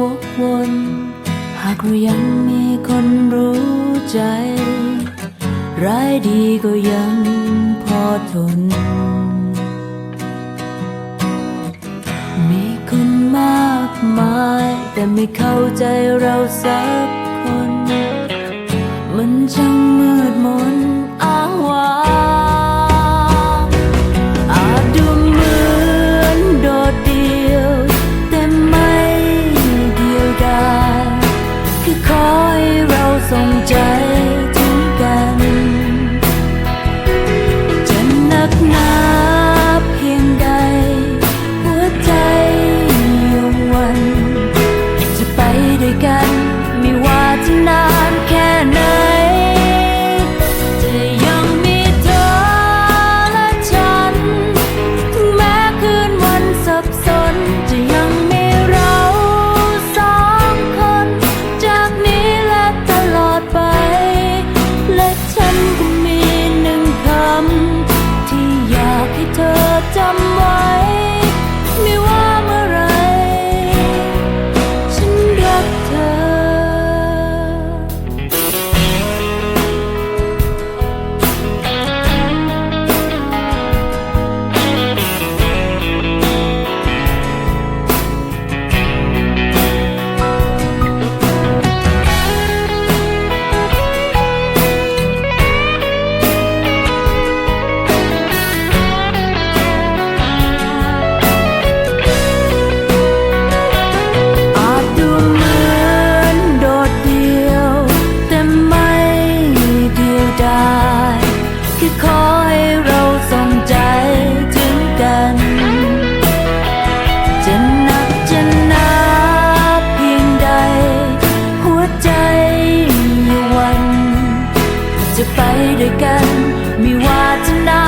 วกวน หากเรายังมีคนรู้ใจ ร้ายดีก็ยังพอทน มีคนมากมาย แต่ไม่เข้าใจเราสักคน มันช่างมืดมน Look now ด้วยกัน มีวาจนา